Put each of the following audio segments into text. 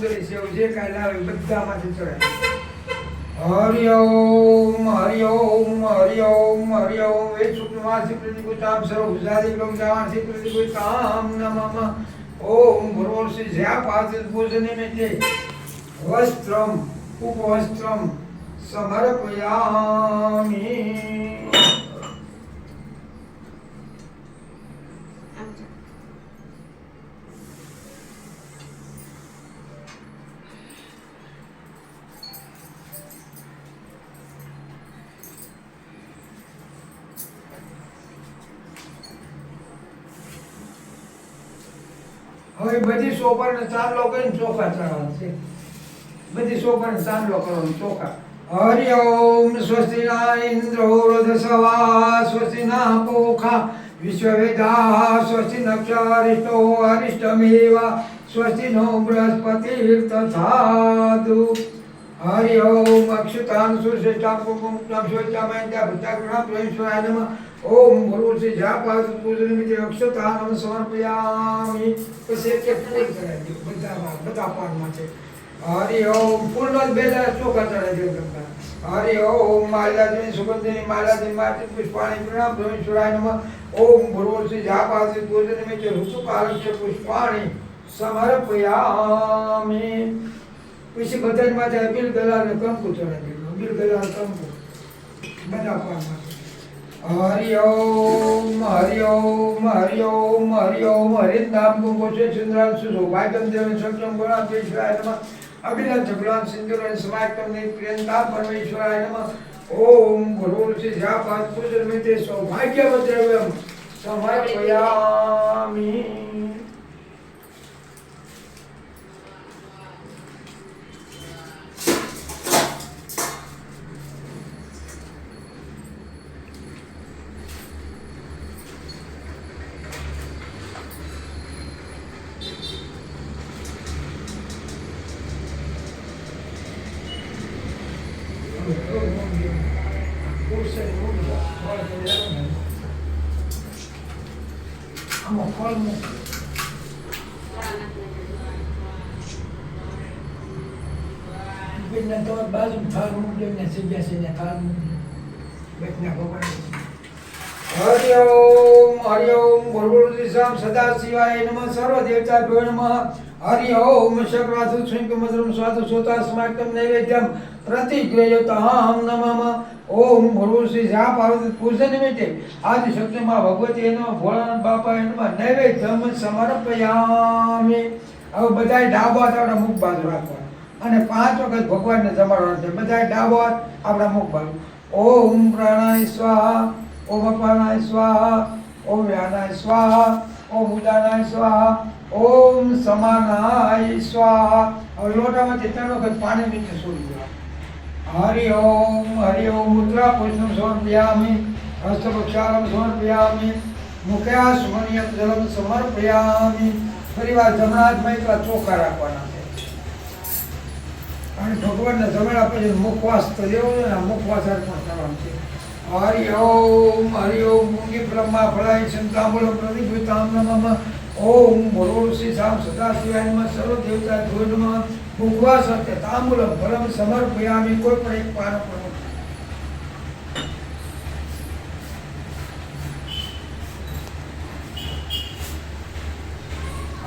જે કાંઈ લાવે જ્યા પાસિત પૂજને મેતે વસ્ત્રમ ઉપવસ્ત્રમ સમર્પયામિ. હવે બધી સોપર ને ચાંદલો કરીને ચોખા ચડાવવા છે. બધી સોપર ને ચાંદલો કરવાનો ચોખા. હરિ ઓમ સ્વસ્તિ ના ઇન્દ્રો રધસવા સ્વસ્તિ ના પોખા વિશ્વવેદા સ્વસ્તિ નક્ષરિષ્ટો અરિષ્ટમેવા. સ્વસ્તિ નો બૃહસ્પતિ તથાદુ હરિ ઓમ અક્ષતાન સુશેષા પુમુક્તમ શ્વેતામયંત્યા ભૂતાગ્રહ પ્રવેશ્વરાય નમઃ. ઓમ ગુરુશ્રી જાપાદ પૂજન મિતિ અક્ષતાનમ સમર્પયામિ. પછી એક એક ચડાવી દો બધા બધા પાનમાં છે. હરિ ઓમ પૂર્ણ જ બેલા ચોખા ચડાવી દો ગંગા. હરિ ઓમ માલાજી સુગંધિની માલાજી માટી પુષ્પાણી પ્રણામ પ્રવેશ્વરાય નમઃ. ઓમ ગુરુશ્રી જાપાદ પૂજન મિતિ ઋતુકાલસ્ય પુષ્પાણી સમર્પયામિ. પછી બધા માથે અબીલ ગલાલ ને કંકુ ચડાવી દીધું અબીલ ગલાલ કંકુ. બધા પાનમાં હરિ ઓમ હરિ ઓમ હરિ ઓમ હરિ ઓમ હરિનામ ગોશે ચંદ્રાન સુશોભાગ્યમ દેવ સત્યમ ગુણામ વિશ્વાય નમઃ. અભિનવ જગલાન સિંદુરન સમાયકમ ને પ્રિયંકા પરમેશ્વરાય નમઃ. ઓમ ગુરુ શ્રી જાપાત પૂજન મિતે સૌભાગ્ય Vamos, vamos. بدنا دور بعضهم فارمون بدنا سجاسة فارمون بدنا هو هذه હરિ ઓમ હરિ ઓમ સદા શિવાય નમઃ સર્વ દેવતા ભ્યો નમઃ હરિ ઓમ શક્રાસુ શંક મધુરમ સ્વાદુ સોતા સ્માર્તમ નૈવેદ્યમ પ્રતિગ્રહ્યતામ નમઃ ઓમ ગુરુશ્રી જા પાર્વતી પૂજન નિમિત્તે આદિ શક્તિમાં ભગવતી એનો ભોળાનાથ બાપા એમાં નૈવેદ્યમ સમર્પયામિ હવે બધાય ડાબો હાથ આપણા મુખ બાજુ રાખવાના અને પાંચ વખત ભગવાનને જમાડવાનું છે બધાય ડાબો હાથ આપણા મુખ બાજુ ઓમ પ્રાણાય સ્વાહા ઓમ અપાનાય સ્વાહા ઓમ વ્યાનાય સ્વાહા, ઓમ ઉદાનાય સ્વાહા, ઓમ સમાનાય સ્વાહા. હવે લોટામાંથી ત્રણ વખત પાણી નીચે છોડી દેવા હરિ ઓમ હરિ ઓમ મુદ્રા પુષ્પમ સમર્પયામિ હસ્તપક્ષાલમ સમર્પયામિ, મુખ્યા સુમનિયત જલમ સમર્પયામિ. ફરી વાર જમણા હાથમાં એકલા ચોખા રાખવાના અને ભગવાનના જમણા પછી મુખવાસ તો લેવો ને મુખવાસ અર્પણ કરવાનું છે. હરિ ઓમ હરિ ઓમ મુંગી બ્રહ્મા ફળાય સંતામૂલમ પ્રતિભૂતામ નમઃ. ઓમ શ્રી સામ સદા શિવાય નમઃ. સર્વ દેવતા ધ્યો નમઃ. મુખવાસ અર્થે તાંબૂલમ ફલમ સમર્પયામી. કોઈ પણ એક પાન પણ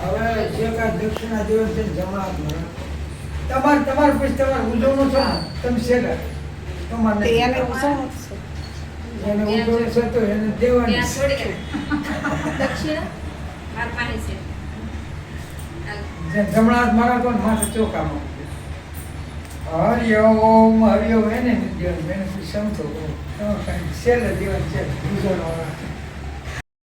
હવે જે કાંઈ દક્ષિણા દેવ છે જમા. તમારે તમારે પછી તમારે ઉજવણું છે તમે શેર તમારે એને ઉજવણું છે. એને દેવાની. દક્ષિણા માર છે. જે જમણા હાથ મારા તો માથે ચોખામાં હરિ ઓમ હરિ ઓમ. એને દેવાનું. એને સમતો છેલ્લે જીવન છે. ઉજવણવાળા